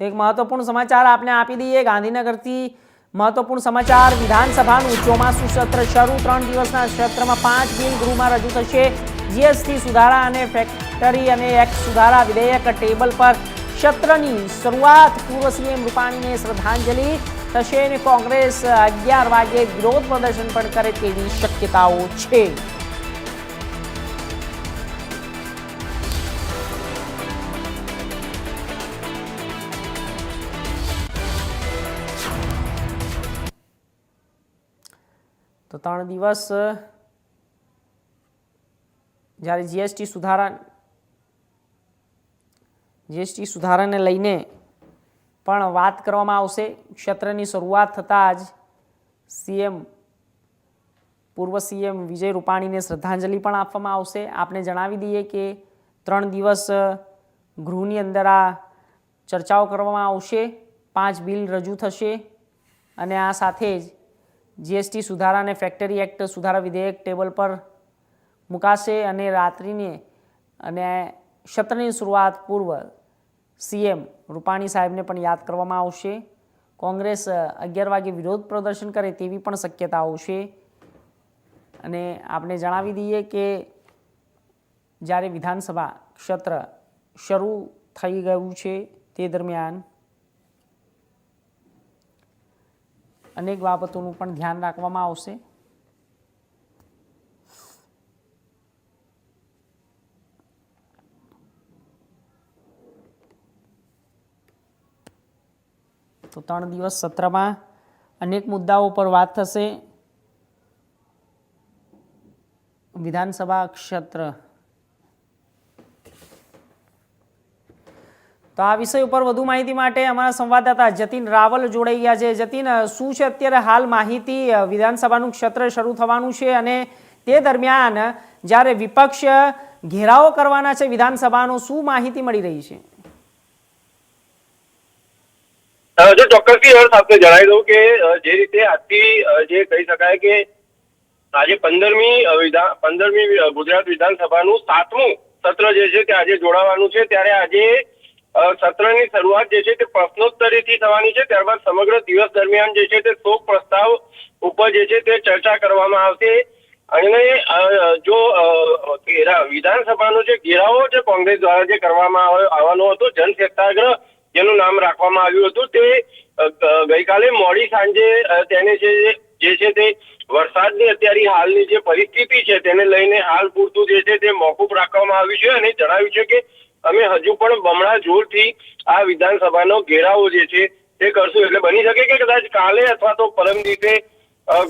તો એક મહત્વપૂર્ણ સમાચાર આપને આપી દઈએ. ગાંધીનગરથી મહત્વપૂર્ણ સમાચાર. વિધાનસભાનું ચોમાસું સત્ર શરૂ. ત્રણ દિવસના સત્રમાં પાંચ બિલ ગૃહમાં રજૂ થશે. જીએસટી સુધારા અને ફેક્ટરી અને એક્ટ સુધારા વિધેયક ટેબલ પર સત્રની શરૂઆત પૂર્વ સીએમ રૂપાણીને શ્રદ્ધાંજલિ થશે અને કોંગ્રેસ અગિયાર વાગે વિરોધ પ્રદર્શન પણ કરે તેવી શક્યતાઓ છે. તો ત્રણ દિવસ જ્યારે જીએસટી સુધારા જીએસટી સુધારાને લઈને પણ વાત કરવામાં આવશે, ક્ષેત્રની શરૂઆત થતાં જ સીએમ પૂર્વ સીએમ વિજય રૂપાણીને શ્રદ્ધાંજલિ પણ આપવામાં આવશે. આપને જણાવી દઈએ કે ત્રણ દિવસ ગૃહની અંદર આ ચર્ચાઓ કરવામાં આવશે, પાંચ બિલ રજૂ થશે અને આ સાથે જ જીએસટી સુધારા અને ફેક્ટરી એક્ટ સુધારા વિધેયક ટેબલ પર મુકાશે અને રાત્રિને અને સત્રની શરૂઆત પૂર્વ સીએમ રૂપાણી સાહેબને પણ યાદ કરવામાં આવશે. કોંગ્રેસ અગિયાર વાગે વિરોધ પ્રદર્શન કરે તેવી પણ શક્યતાઓ છે. અને આપણે જણાવી દઈએ કે જ્યારે વિધાનસભા ક્ષેત્ર શરૂ થઈ ગયું છે તે દરમિયાન અનેક બાબતોનું પણ ધ્યાન રાખવામાં આવશે. તો ત્રણ દિવસ સત્રમાં અનેક મુદ્દાઓ પર વાત થશે. વિધાનસભા ક્ષેત્ર તો આ વિષય ઉપર વધુ માહિતી માટે અમારા સંવાદદાતા જતીન રાવલ જોડાઈ ગયા છે. જતીન શું છે અત્યારે હાલ માહિતી વિધાનસભાનું ક્ષેત્ર શરૂ થવાનું છે અને તે દરમિયાન જ્યારે વિપક્ષ ઘેરાવો કરવાના છે વિધાનસભાનો શું માહિતી મળી રહી છે? જો ચોક્કસથી આપને જણાવી દઉં કે જે રીતે આજથી જે કહી શકાય કે આજે પંદરમી વિધાન પંદરમી ગુજરાત વિધાનસભાનું સાતમું સત્ર જે છે તે આજે જોડાવાનું છે. ત્યારે આજે સત્રની શરૂઆત જે છે તે પ્રશ્નોત્તરીથી થવાની છે. ત્યારબાદ સમગ્ર દિવસ દરમિયાન જે છે તે શોક પ્રસ્તાવ ઉપર જે છે તે ચર્ચા કરવામાં આવશે. અને જો વિધાનસભાનો જે ઘેરાવો જે કોંગ્રેસ દ્વારા જે કરવામાં આવવાનો હતો, જન સત્યાગ્રહ, જેનું નામ રાખવામાં આવ્યું હતું, તે ગઈકાલે મોડી સાંજે તેને જે છે તે વરસાદની અત્યારે હાલની જે પરિસ્થિતિ છે, તેને લઈને હાલ પૂરતું જે છે તે મોકૂફ રાખવામાં આવ્યું છે અને જણાવ્યું છે કે અમે હજુ પણ બમણા જોરથી આ વિધાનસભાનો ઘેરાવો જે છે, તે કરશું. એટલે બની શકે કે કદાચ કાલે અથવા તો પરમ દિવસે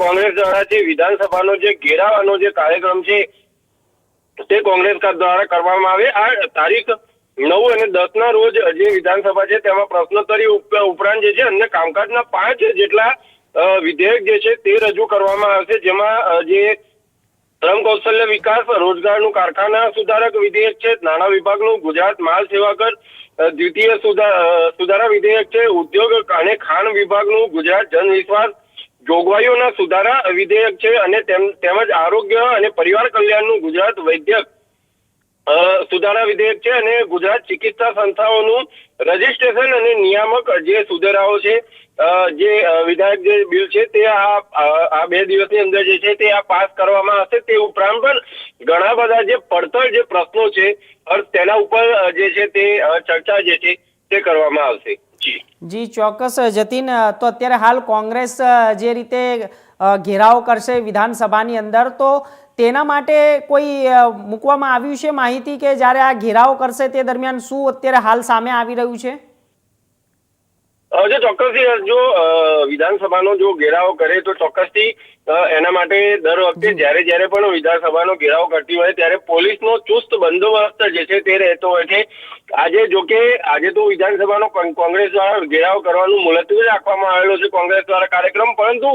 કોંગ્રેસ દ્વારા જે વિધાનસભાનો જે ઘેરાવાનો જે કાર્યક્રમ છે, તે કોંગ્રેસ દ્વારા કરવામાં આવે. આ તારીખ નવ અને દસ ના રોજ જે વિધાનસભા છે, તેમાં પ્રશ્નોત્તરી ઉપરાંત જે છે, અન્ય કામકાજના પાંચ જેટલા વિધેયક જે છે, તે રજૂ કરવામાં આવશે. જેમાં જે શ્રમ કૌશલ્ય વિકાસ, રોજગારનું કારખાના સુધારક વિધેયક છે, નાણાં વિભાગનું ગુજરાત માલ સેવા કર દ્વિતીય સુધા- સુધારા વિધેયક છે, ઉદ્યોગ અને ખાણ વિભાગનું ગુજરાત જન વિશ્વાસ જોગવાઈઓના સુધારા વિધેયક છે અને તેમ- તેમજ આરોગ્ય અને પરિવાર કલ્યાણનું ગુજરાત વૈદ્યક સુધારા વિધેયક છે અને ગુજરાત ચિકિત્સા સંસ્થાઓનું રજીસ્ટ્રેશન અને નિયામક જે સુધારાઓ છે જે વિધાયક જે બિલ છે તે આ બે દિવસની અંદર જે છે તે આ પાસ કરવામાં આવશે. તે ઉપરાંત પણ ઘણા બધા જે પડતર જે પ્રશ્નો છે તેના ઉપર જે છે તે ચર્ચા જે છે તે કરવામાં આવશે. જી. ચોક્કસ જતીન તો અત્યારે હાલ કોંગ્રેસ જે રીતે ઘેરાવ કરશે વિધાનસભાની અંદર, તો તેના માટે કોઈ મૂકવામાં આવ્યું છે માહિતી કે જ્યારે આ ઘેરાવો કરશે તે દરમિયાન શું અત્યારે હાલ સામે આવી રહ્યું છે? જો ચોક્કસથી જો વિધાનસભાનો જો ઘેરાવો કરે તો ચોક્કસથી એના માટે દર વખતે જ્યારે જ્યારે પણ વિધાનસભાનો ઘેરાવો કરતી હોય ત્યારે પોલીસનો ચુસ્ત બંદોબસ્ત જે છે તે રહેતો હોય છે. આજે જો કે આજે તો વિધાનસભાનો કોંગ્રેસ દ્વારા ઘેરાવ કરવાનું મુલતવી રાખવામાં આવેલો છે કોંગ્રેસ દ્વારા કાર્યક્રમ પરંતુ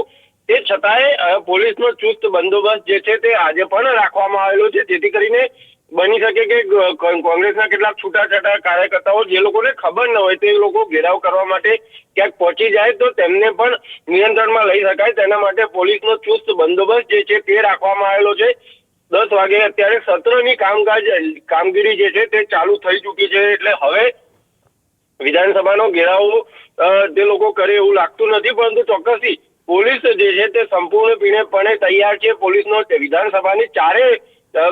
તે છતાંય પોલીસનો ચુસ્ત બંદોબસ્ત જે છે તે આજે પણ રાખવામાં આવેલો છે, જેથી કરીને બની શકે કે કોંગ્રેસના કેટલાક છૂટાછાટા કાર્યકર્તાઓ જે લોકોને ખબર ન હોય તે લોકો ઘેરાવ કરવા માટે ક્યાંક પહોંચી જાય તો તેમને પણ નિયંત્રણમાં લઈ શકાય. તેના માટે પોલીસનો ચુસ્ત બંદોબસ્ત જે છે તે રાખવામાં આવેલો છે. દસ વાગે અત્યારે સત્રની કામકાજ, કામગીરી જે છે તે ચાલુ થઈ ચૂકી છે એટલે હવે વિધાનસભાનો ઘેરાવો તે લોકો કરે એવું લાગતું નથી, પરંતુ ચોક્કસથી પોલીસ જે છે તે સંપૂર્ણપણે તૈયાર છે. પોલીસનો વિધાનસભાની ચારે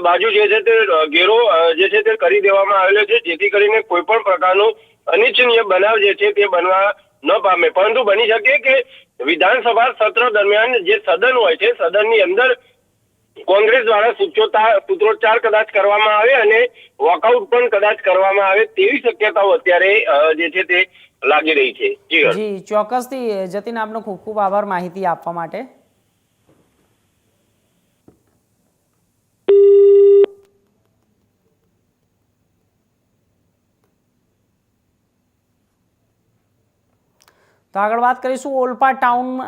બાજુ જે છે તે ઘેરો જે છે તે કરી દેવામાં આવેલો છે. જેથી કરીને કોઈ પણ પ્રકારનો અનિચ્છનીય બનાવ જે છે તે બનવા ન પામે. પરંતુ બની શકે કે વિધાનસભા સત્ર દરમિયાન જે સદન હોય છે, સદનની અંદર કોંગ્રેસ દ્વારા સૂત્રોચ્ચાર સૂત્રોચ્ચાર કદાચ કરવામાં આવે અને વોકઆઉટ પણ કદાચ કરવામાં આવે તેવી શક્યતાઓ અત્યારે જે છે તે લાગી રહી છે. જી ચોક્કસથી જતીન, આપનો ખૂબ ખૂબ આભાર માહિતી આપવા માટે. તો આગળ વાત કરીશું ઓલપા ટાઉન